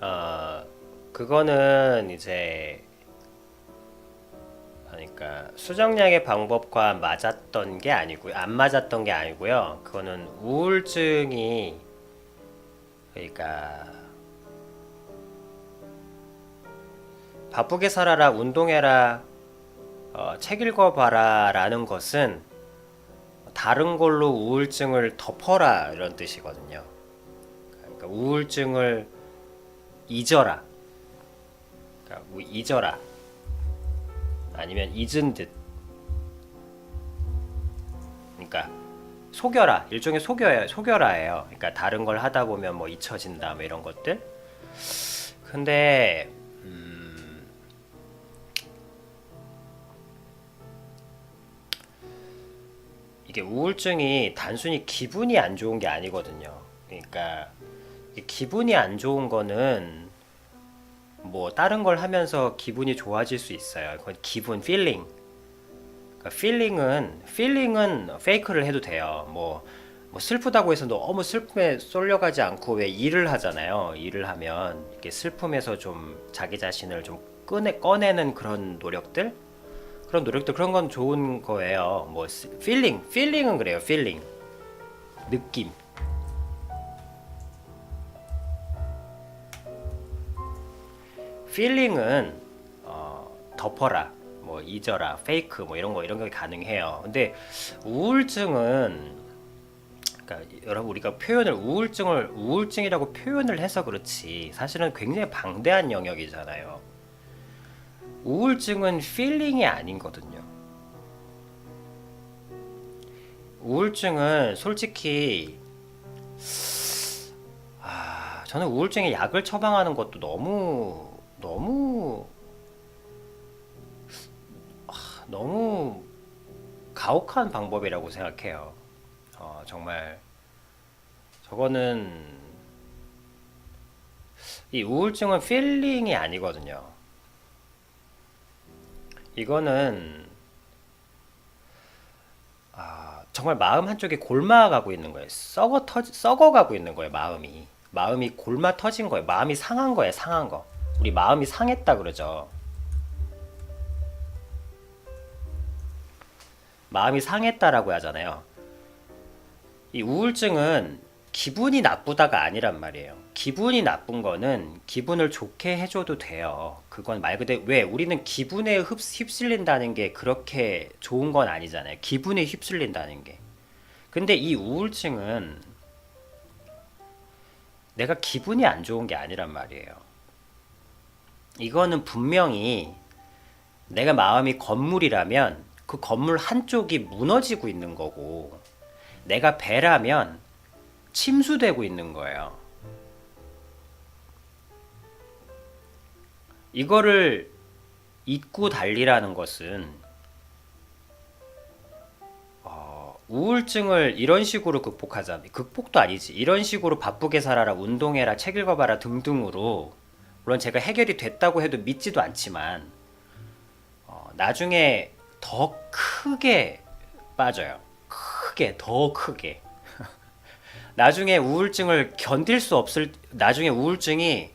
어, 그거는 이제 그러니까 수정량의 방법과 맞았던 게 아니고요. 안 맞았던 게 아니고요. 그거는 우울증이 그러니까 바쁘게 살아라, 운동해라, 어, 책 읽어봐라 라는 것은 다른 걸로 우울증을 덮어라 이런 뜻이거든요. 그러니까 우울증을 잊어라. 그러니까 뭐 잊어라. 아니면 잊은 듯. 그러니까 속여라. 일종의 속여요. 속여라예요. 그러니까 다른 걸 하다 보면 뭐 잊혀진다 뭐 이런 것들. 근데 음, 이게 우울증이 단순히 기분이 안 좋은 게 아니거든요. 그러니까 이 기분이 안 좋은 거는 뭐 다른 걸 하면서 기분이 좋아질 수 있어요. 그건 기분, feeling. 그러니까 feeling은 feeling은 페이크를 해도 돼요. 뭐, 뭐 슬프다고 해서 너무 슬픔에 쏠려가지 않고 왜 일을 하잖아요. 일을 하면 이렇게 슬픔에서 좀 자기 자신을 좀 꺼내 꺼내는 그런 노력들, 그런 노력들 그런 건 좋은 거예요. 뭐 feeling, feeling은 그래요. feeling, 느낌. 필링은 어, 덮어라, 뭐 잊어라, 페이크 뭐 이런 거 이런 게 가능해요. 근데 우울증은 그러니까 여러분 우리가 표현을 우울증을 우울증이라고 표현을 해서 그렇지 사실은 굉장히 방대한 영역이잖아요. 우울증은 필링이 아닌거든요. 우울증은 솔직히 아, 저는 우울증에 약을 처방하는 것도 너무 너무 아, 너무 가혹한 방법이라고 생각해요. 어, 정말 저거는 이 우울증은 필링이 아니거든요. 이거는 아, 정말 마음 한쪽이 골마가고 있는 거예요. 썩어 터 썩어가고 있는 거예요. 마음이 마음이 골마 터진 거예요. 마음이 상한 거예요. 상한 거. 우리 마음이 상했다 그러죠. 마음이 상했다라고 하잖아요. 이 우울증은 기분이 나쁘다가 아니란 말이에요. 기분이 나쁜 거는 기분을 좋게 해줘도 돼요. 그건 말 그대로 왜 우리는 기분에 흡, 휩쓸린다는 게 그렇게 좋은 건 아니잖아요. 기분에 휩쓸린다는 게. 근데 이 우울증은 내가 기분이 안 좋은 게 아니란 말이에요. 이거는 분명히 내가 마음이 건물이라면 그 건물 한쪽이 무너지고 있는 거고 내가 배라면 침수되고 있는 거예요. 이거를 잊고 달리라는 것은 어, 우울증을 이런 식으로 극복하자. 극복도 아니지. 이런 식으로 바쁘게 살아라, 운동해라, 책 읽어봐라 등등으로 물론 제가 해결이 됐다고 해도 믿지도 않지만 어, 나중에 더 크게 빠져요. 크게 더 크게. 나중에 우울증을 견딜 수 없을 나중에 우울증이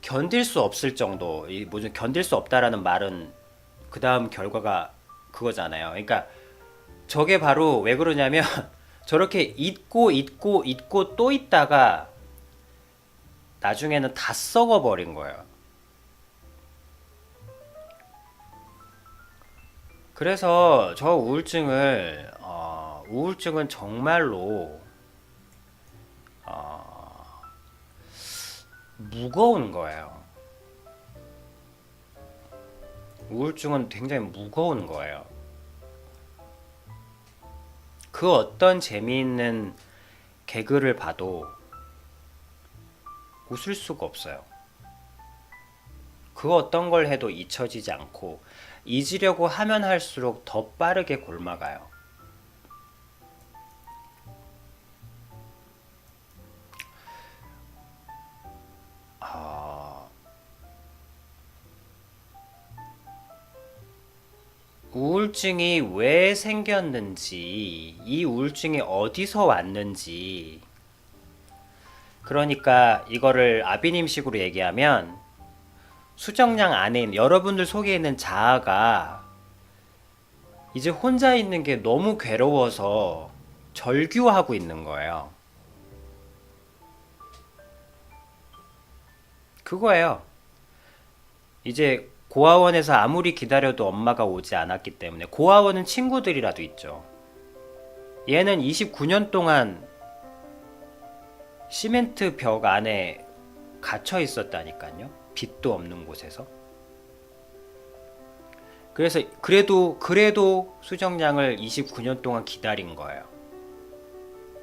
견딜 수 없을 정도 이 뭐죠 견딜 수 없다라는 말은 그 다음 결과가 그거잖아요. 그러니까 저게 바로 왜 그러냐면 저렇게 잊고 잊고 잊고 또 있다가 나중에는 다 썩어버린 거예요. 그래서 저 우울증을 어, 우울증은 정말로 어, 무거운 거예요. 우울증은 굉장히 무거운 거예요. 그 어떤 재미있는 개그를 봐도 웃을 수가 없어요. 그 어떤 걸 해도 잊혀지지 않고 잊으려고 하면 할수록 더 빠르게 골마가요. 아, 우울증이 왜 생겼는지, 이 우울증이 어디서 왔는지, 그러니까 이거를 아비님식으로 얘기하면 수정량 안에 있는 여러분들 속에 있는 자아가 이제 혼자 있는 게 너무 괴로워서 절규하고 있는 거예요. 그거예요. 이제 고아원에서 아무리 기다려도 엄마가 오지 않았기 때문에 고아원은 친구들이라도 있죠. 얘는 29년 동안 시멘트 벽 안에 갇혀 있었다니까요. 빛도 없는 곳에서. 그래서 그래도 그래도 수정량을 29년 동안 기다린 거예요.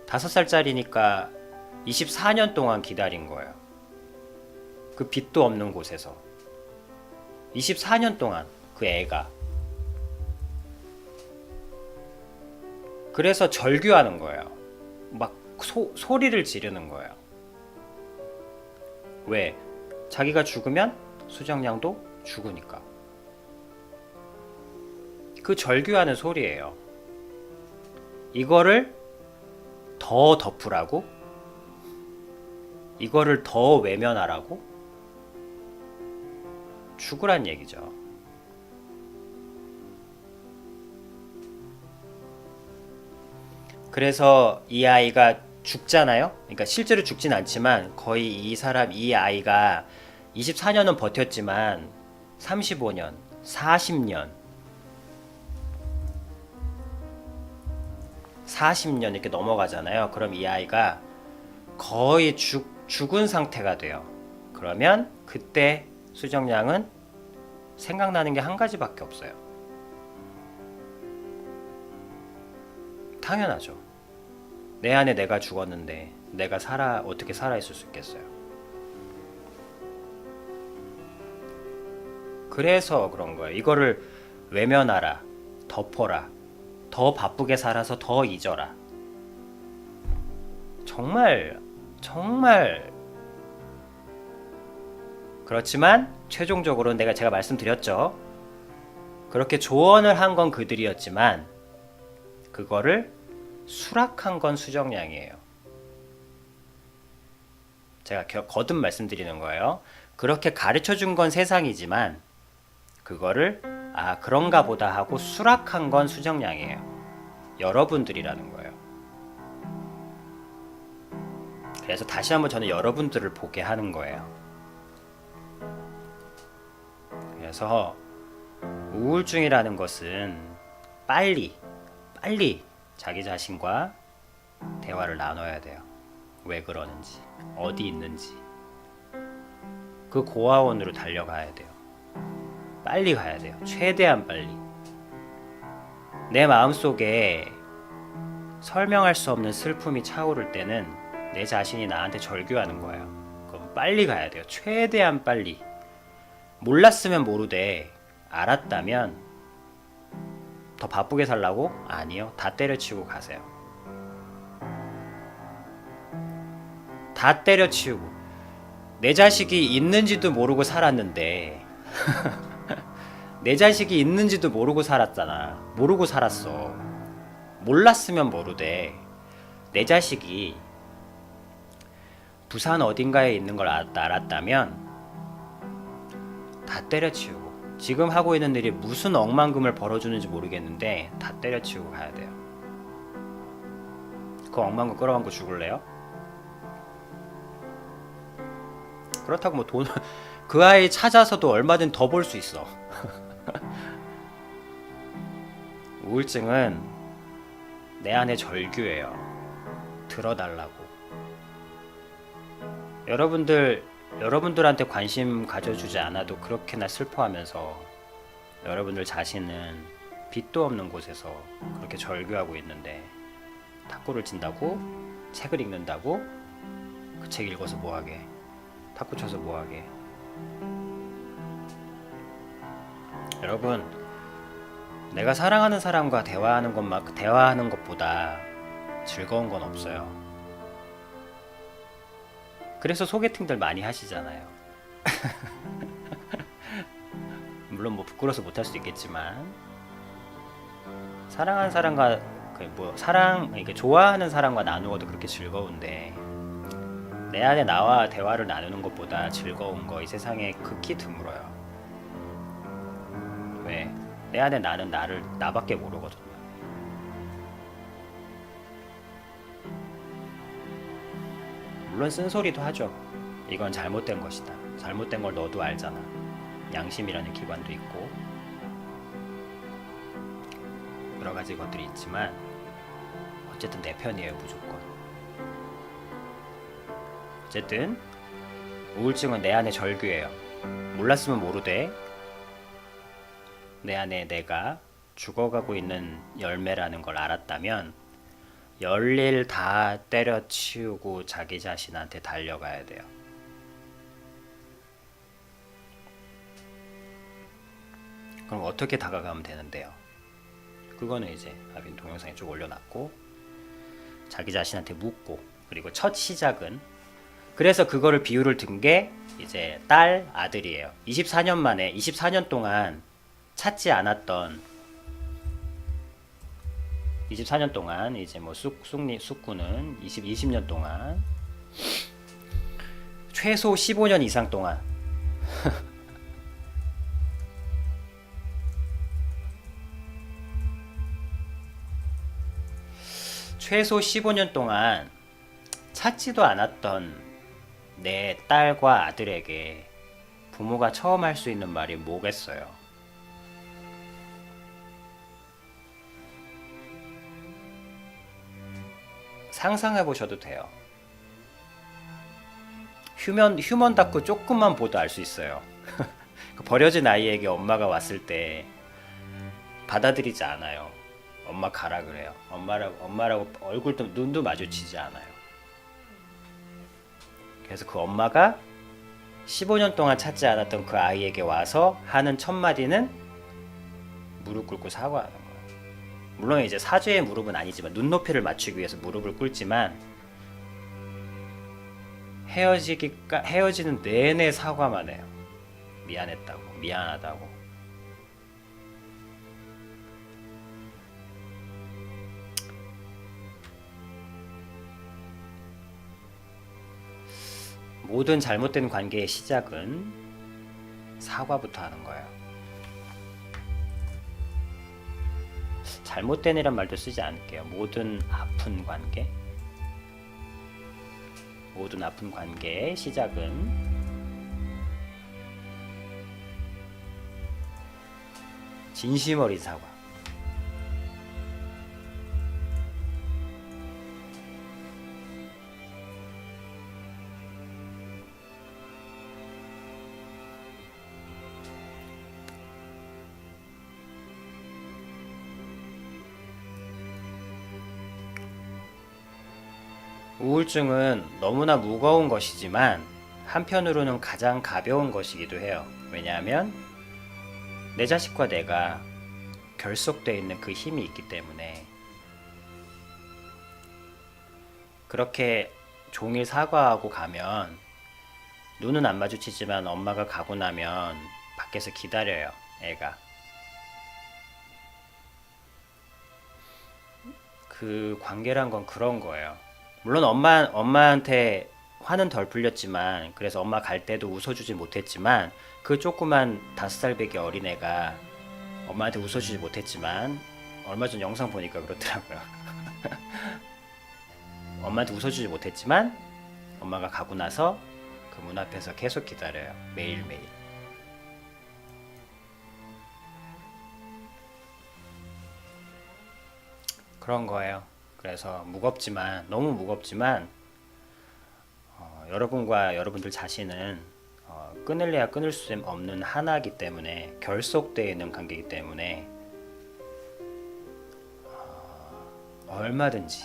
5살짜리니까 24년 동안 기다린 거예요. 그 빛도 없는 곳에서 24년 동안 그 애가 그래서 절규하는 거예요. 막 소, 소리를 지르는 거예요. 왜? 자기가 죽으면 수정량도 죽으니까. 그 절규하는 소리예요. 이거를 더 덮으라고? 이거를 더 외면하라고? 죽으란 얘기죠. 그래서 이 아이가 죽잖아요. 그러니까 실제로 죽진 않지만 거의 이 사람 이 아이가 24년은 버텼지만 35년, 40년, 40년 이렇게 넘어가잖아요. 그럼 이 아이가 거의 죽, 죽은 상태가 돼요. 그러면 그때 수정량은 생각나는 게 한 가지밖에 없어요. 당연하죠. 내 안에 내가 죽었는데 내가 살아 어떻게 살아 있을 수 있겠어요? 그래서 그런 거예요. 이거를 외면하라, 덮어라, 더 바쁘게 살아서 더 잊어라. 정말 정말 그렇지만 최종적으로 내가 제가 말씀드렸죠. 그렇게 조언을 한 건 그들이었지만 그거를 수락한 건 수정량이에요. 제가 겨- 거듭 말씀드리는 거예요. 그렇게 가르쳐 준 건 세상이지만 그거를 아 그런가 보다 하고 수락한 건 수정량이에요. 여러분들이라는 거예요. 그래서 다시 한번 저는 여러분들을 보게 하는 거예요. 그래서 우울증이라는 것은 빨리 빨리 자기 자신과 대화를 나눠야 돼요. 왜 그러는지, 어디 있는지. 그 고아원으로 달려가야 돼요. 빨리 가야 돼요. 최대한 빨리. 내 마음속에 설명할 수 없는 슬픔이 차오를 때는 내 자신이 나한테 절규하는 거예요. 그럼 빨리 가야 돼요. 최대한 빨리. 몰랐으면 모르되 알았다면 더 바쁘게 살라고? 아니요. 다 때려치우고 가세요. 다 때려치우고. 내 자식이 있는지도 모르고 살았는데. 내 자식이 있는지도 모르고 살았잖아. 모르고 살았어. 몰랐으면 모르되. 내 자식이 부산 어딘가에 있는 걸 알았- 알았다면 다 때려치우고. 지금 하고 있는 일이 무슨 억만금을 벌어주는지 모르겠는데 다 때려치우고 가야 돼요. 그 억만금 끌어안고 죽을래요? 그렇다고 뭐 돈, 그 아이 찾아서도 얼마든 더 벌 수 있어. 우울증은 내 안에 절규예요. 들어달라고. 여러분들 여러분들한테 관심 가져주지 않아도 그렇게나 슬퍼하면서 여러분들 자신은 빛도 없는 곳에서 그렇게 절규하고 있는데 탁구를 친다고? 책을 읽는다고? 그 책 읽어서 뭐하게? 탁구 쳐서 뭐하게? 여러분 내가 사랑하는 사람과 대화하는 것만 대화하는 것보다 즐거운 건 없어요. 그래서 소개팅들 많이 하시잖아요. 물론 뭐 부끄러워서 못할 수도 있겠지만 사랑하는 사람과 그뭐 사랑 이게 좋아하는 사람과 나누어도 그렇게 즐거운데 내 안에 나와 대화를 나누는 것보다 즐거운 거 이 세상에 극히 드물어요. 왜? 내 안에 나는 나를 나밖에 모르거든 물론 쓴소리도 하죠. 이건 잘못된 것이다. 잘못된 걸 너도 알잖아. 양심이라는 기관도 있고 여러 가지 것들이 있지만 어쨌든 내 편이에요 무조건. 어쨌든 우울증은 내 안에 절규예요. 몰랐으면 모르되 내 안에 내가 죽어가고 있는 열매라는 걸 알았다면 열일 다 때려치우고 자기 자신한테 달려가야 돼요. 그럼 어떻게 다가가면 되는데요? 그거는 이제 아빈 동영상에 쭉 올려놨고 자기 자신한테 묻고 그리고 첫 시작은 그래서 그거를 비유를 든 게 이제 딸 아들이에요. 24년 만에 24년 동안 찾지 않았던 24년 동안 이제 뭐 쑥, 쑥니 쑥구는 20, 20년 동안 최소 15년 이상 동안 최소 15년 동안 찾지도 않았던 내 딸과 아들에게 부모가 처음 할 수 있는 말이 뭐겠어요? 상상해 보셔도 돼요. 휴먼 휴먼 다큐 조금만 보도 알 수 있어요. 그 버려진 아이에게 엄마가 왔을 때 받아들이지 않아요. 엄마 가라 그래요. 엄마라고 엄마라고 얼굴도 눈도 마주치지 않아요. 그래서 그 엄마가 15년 동안 찾지 않았던 그 아이에게 와서 하는 첫 마디는 무릎 꿇고 사과하는. 물론 이제 사죄의 무릎은 아니지만 눈높이를 맞추기 위해서 무릎을 꿇지만 헤어지기까 헤어지는 내내 사과만 해요. 미안했다고, 미안하다고. 모든 잘못된 관계의 시작은 사과부터 하는 거예요. 잘못된이란 말도 쓰지 않을게요. 모든 아픈 관계, 모든 아픈 관계의 시작은 진심 어린 사과. 우울증은 너무나 무거운 것이지만 한편으로는 가장 가벼운 것이기도 해요. 왜냐하면 내 자식과 내가 결속되어 있는 그 힘이 있기 때문에 그렇게 종일 사과하고 가면 눈은 안 마주치지만 엄마가 가고 나면 밖에서 기다려요, 애가. 그 관계란 건 그런 거예요. 물론 엄마 엄마한테 화는 덜 풀렸지만 그래서 엄마 갈 때도 웃어주지 못했지만 그 조그만 다섯 살배기 어린애가 엄마한테 웃어주지 못했지만 얼마 전 영상 보니까 그렇더라고요. 엄마한테 웃어주지 못했지만 엄마가 가고 나서 그 문 앞에서 계속 기다려요. 매일매일. 그런 거예요. 그래서 무겁지만 너무 무겁지만 어, 여러분과 여러분들 자신은 어, 끊을래야 끊을 수 없는 하나이기 때문에 결속되어 있는 관계이기 때문에 어, 얼마든지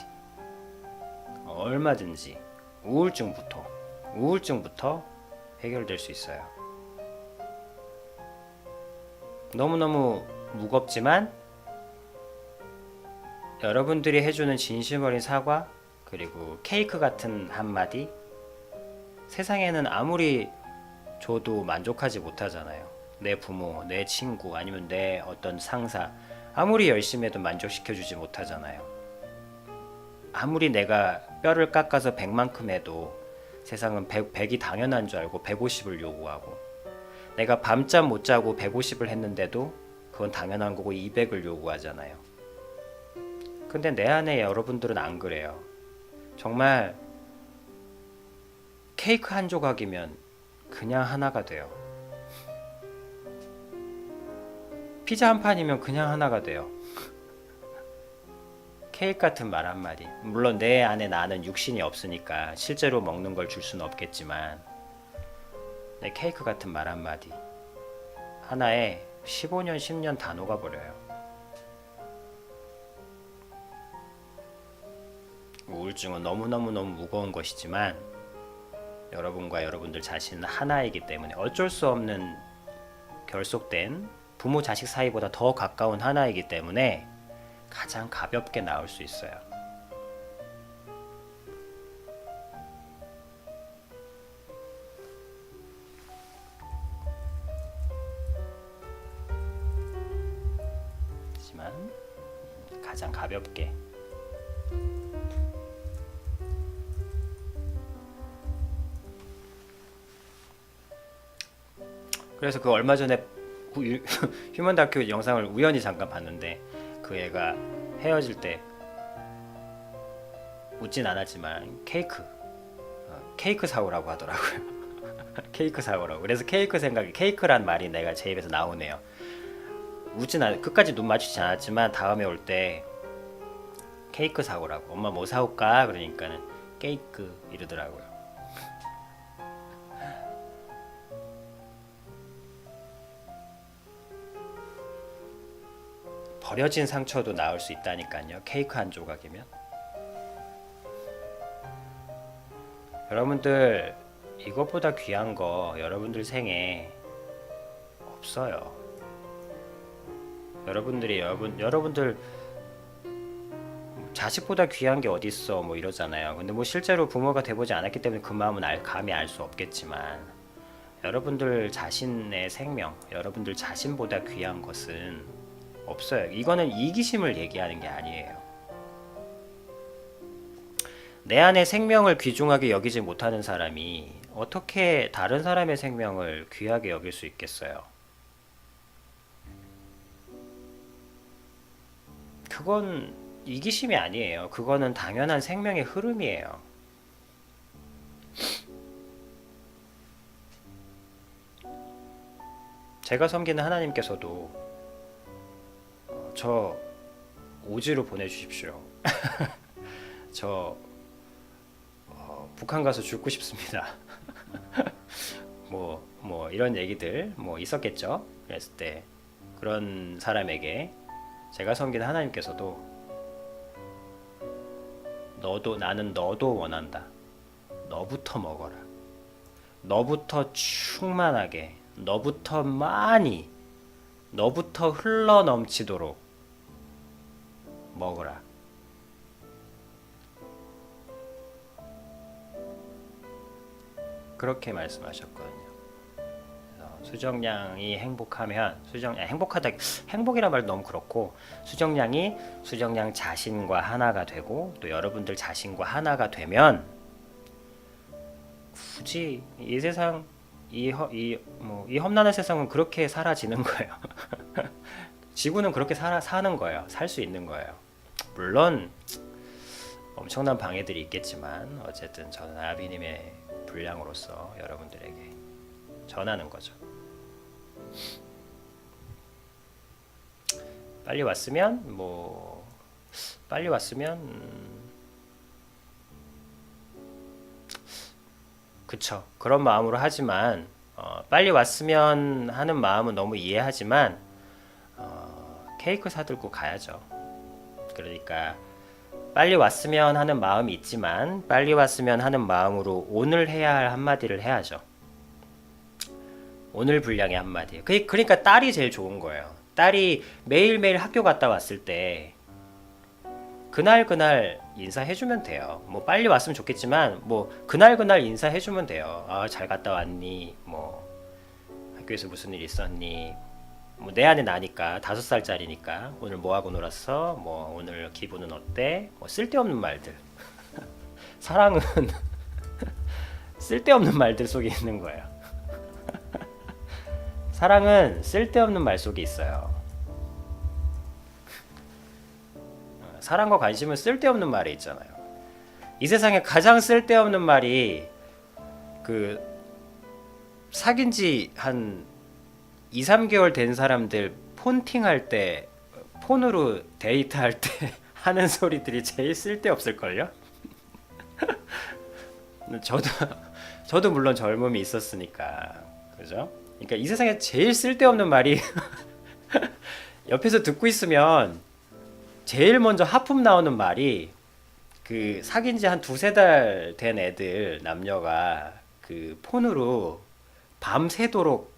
얼마든지 우울증부터 우울증부터 해결될 수 있어요. 너무너무 무겁지만 여러분들이 해주는 진심 어린 사과 그리고 케이크 같은 한마디 세상에는 아무리 줘도 만족하지 못하잖아요. 내 부모, 내 친구 아니면 내 어떤 상사 아무리 열심히 해도 만족시켜주지 못하잖아요. 아무리 내가 뼈를 깎아서 백만큼 해도 세상은 100, 100 이 당연한 줄 알고 150을 요구하고 내가 밤잠 못 자고 150을 했는데도 그건 당연한 거고 200을 요구하잖아요. 근데 내 안에 여러분들은 안 그래요. 정말 케이크 한 조각이면 그냥 하나가 돼요. 피자 한 판이면 그냥 하나가 돼요. 케이크 같은 말 한마디. 물론 내 안에 나는 육신이 없으니까 실제로 먹는 걸 줄 수는 없겠지만 내 케이크 같은 말 한마디. 하나에 15년, 10년 다 녹아버려요. 우울증은 너무너무너무 무거운 것이지만 여러분과 여러분들 자신은 하나이기 때문에 어쩔 수 없는 결속된 부모 자식 사이보다 더 가까운 하나이기 때문에 가장 가볍게 나올 수 있어요. 하지만 가장 가볍게 그래서 그 얼마 전에 구- 유- 휴먼 다큐 영상을 우연히 잠깐 봤는데 그 애가 헤어질 때 웃진 않았지만 케이크 어, 케이크 사오라고 하더라고요. 케이크 사오라고. 그래서 케이크 생각이 케이크란 말이 내가 제 입에서 나오네요. 웃진 않 끝까지 눈 마주치지 않았지만 다음에 올 때 케이크 사오라고. 엄마 뭐 사올까? 그러니까는 케이크 이러더라고요. 버려진 상처도 나올 수 있다니까요. 케이크 한 조각이면. 여러분들 이것보다 귀한 거 여러분들 생에 없어요. 여러분들이 여러분 여러분들 자식보다 귀한 게 어디 있어 뭐 이러잖아요. 근데 뭐 실제로 부모가 돼보지 않았기 때문에 그 마음은 알, 감히 알 수 없겠지만 여러분들 자신의 생명, 여러분들 자신보다 귀한 것은 없어요. 이거는 이기심을 얘기하는 게 아니에요. 내 안에 생명을 귀중하게 여기지 못하는 사람이 어떻게 다른 사람의 생명을 귀하게 여길 수 있겠어요? 그건 이기심이 아니에요. 그거는 당연한 생명의 흐름이에요. 제가 섬기는 하나님께서도 어, 저 오지로 보내주십시오. 저 어, 북한 가서 죽고 싶습니다. 뭐, 뭐 이런 얘기들 뭐 있었겠죠. 그랬을 때 그런 사람에게 제가 섬기는 하나님께서도 너도 나는 너도 원한다. 너부터 먹어라. 너부터 충만하게, 너부터 많이, 너부터 흘러 넘치도록 먹어라. 그렇게 말씀하셨거든요. 수정량이 행복하면 수정 아니, 행복하다 행복이란 말 너무 그렇고 수정량이 수정량 자신과 하나가 되고 또 여러분들 자신과 하나가 되면 굳이 이 세상 이 이 뭐 이 험난한 세상은 그렇게 사라지는 거예요. 지구는 그렇게 살아 사는 거예요. 살 수 있는 거예요. 물론 엄청난 방해들이 있겠지만 어쨌든 저는 아비님의 분량으로서 여러분들에게 전하는 거죠. 빨리 왔으면 뭐 빨리 왔으면 그쵸 그런 마음으로 하지만 어, 빨리 왔으면 하는 마음은 너무 이해하지만 어, 케이크 사들고 가야죠. 그러니까 빨리 왔으면 하는 마음이 있지만 빨리 왔으면 하는 마음으로 오늘 해야 할 한마디를 해야죠. 오늘 분량의 한마디. 그- 그러니까 딸이 제일 좋은 거예요. 딸이 매일매일 학교 갔다 왔을 때 그날 그날 인사해주면 돼요. 뭐 빨리 왔으면 좋겠지만 뭐 그날 그날 인사해주면 돼요. 아 잘 갔다 왔니? 뭐 학교에서 무슨 일 있었니? 뭐 내 안에 나니까 다섯 살짜리니까 오늘 뭐 하고 놀았어? 뭐 오늘 기분은 어때? 뭐 쓸데없는 말들. 사랑은 쓸데없는 말들 속에 있는 거예요. 사랑은 쓸데없는 말 속에 있어요. 사랑과 관심은 쓸데없는 말에 있잖아요. 이 세상에 가장 쓸데없는 말이 그 사귄 지 한 2, 3개월 된 사람들 폰팅 할 때 폰으로 데이트 할 때 하는 소리들이 제일 쓸데없을 걸요? 저도 저도 물론 젊음이 있었으니까 그죠? 그러니까 이 세상에 제일 쓸데없는 말이 옆에서 듣고 있으면 제일 먼저 하품 나오는 말이 그 사귄 지 한 두세 달 된 애들 남녀가 그 폰으로 밤새도록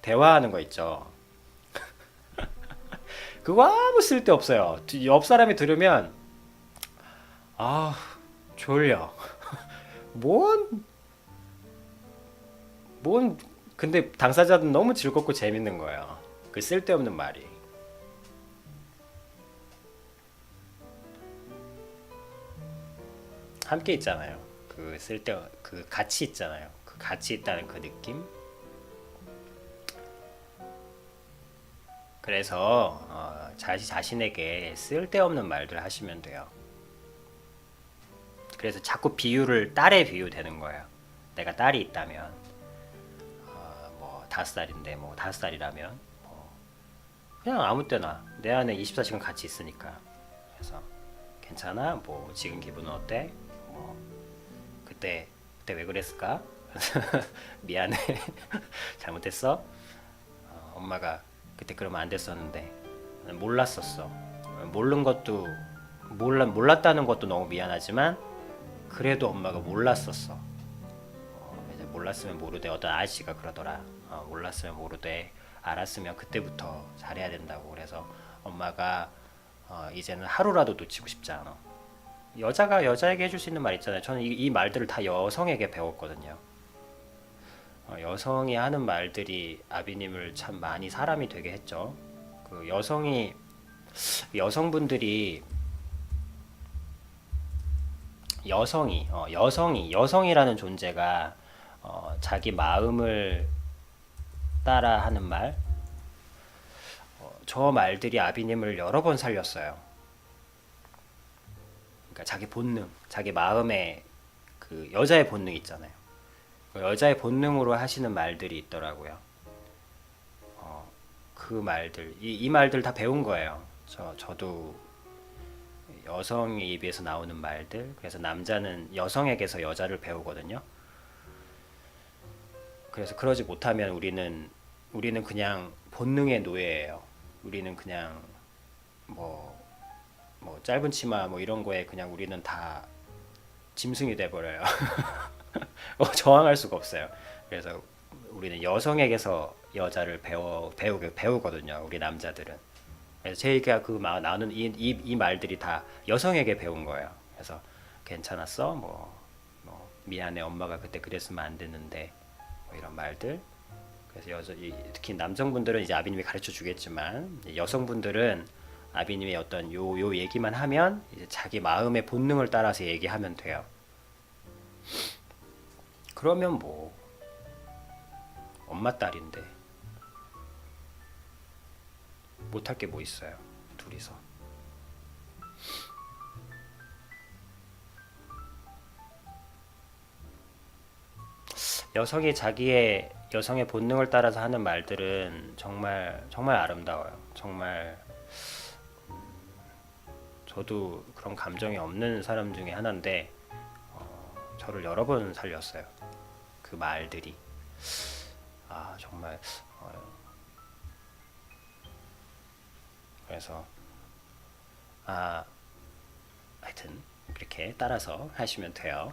대화하는 거 있죠. 그거 아무 쓸데 없어요. 옆 사람이 들으면 아 졸려. 뭔, 뭔, 근데 당사자는 너무 즐겁고 재밌는 거예요. 그 쓸데없는 말이. 함께 있잖아요. 그 쓸데, 그 같이 있잖아요. 그 같이 있다는 그 느낌. 그래서 어, 자시 자신에게 쓸데없는 말들 하시면 돼요. 그래서 자꾸 비유를 딸에 비유되는 거예요. 내가 딸이 있다면 어, 뭐 다섯 살인데 뭐 다섯 살이라면 뭐 그냥 아무 때나 내 안에 24시간 같이 있으니까 그래서 괜찮아 뭐 지금 기분은 어때 뭐 그때 그때 왜 그랬을까 미안해 잘못했어 어, 엄마가 그때 그러면 안 됐었는데 몰랐었어 모른 것도 몰라 몰랐다는 것도 너무 미안하지만 그래도 엄마가 몰랐었어. 어, 몰랐으면 모르되 어떤 아저씨가 그러더라. 어, 몰랐으면 모르되 알았으면 그때부터 잘해야 된다고. 그래서 엄마가 어, 이제는 하루라도 놓치고 싶지 않아. 여자가 여자에게 해줄 수 있는 말 있잖아요. 저는 이, 이 말들을 다 여성에게 배웠거든요. 어, 여성이 하는 말들이 아비님을 참 많이 사람이 되게 했죠. 그 여성이 여성분들이 여성이 어, 여성이 여성이라는 존재가 어, 자기 마음을 따라 하는 말, 어, 저 말들이 아비님을 여러 번 살렸어요. 그러니까 자기 본능, 자기 마음의 그 여자의 본능 있잖아요. 그 여자의 본능으로 하시는 말들이 있더라고요. 어, 그 말들, 이, 이 말들 다 배운 거예요. 저 저도 여성의 입에서 나오는 말들 그래서 남자는 여성에게서 여자를 배우거든요. 그래서 그러지 못하면 우리는 우리는 그냥 본능의 노예예요. 우리는 그냥 뭐 뭐 짧은 치마 뭐 이런 거에 그냥 우리는 다 짐승이 돼 버려요. 어, 저항할 수가 없어요. 그래서 우리는 여성에게서 여자를 배워 배우 배우거든요. 우리 남자들은. 그래서 제가 그 마, 나는 이, 이, 이 말들이 다 여성에게 배운 거예요. 그래서 괜찮았어, 뭐, 뭐 미안해, 엄마가 그때 그랬으면 안 됐는데 뭐 이런 말들. 그래서 여자, 이, 특히 남성분들은 이제 아비님이 가르쳐 주겠지만 여성분들은 아비님의 어떤 요, 요 얘기만 하면 이제 자기 마음의 본능을 따라서 얘기하면 돼요. 그러면 뭐 엄마 딸인데 못할 게 뭐 있어요 둘이서 여성이 자기의 여성의 본능을 따라서 하는 말들은 정말 정말 아름다워요 정말 음, 저도 그런 감정이 없는 사람 중에 하나인데 어, 저를 여러 번 살렸어요 그 말들이 아 정말 어, 그래서 아 하여튼 그렇게 따라서 하시면 돼요.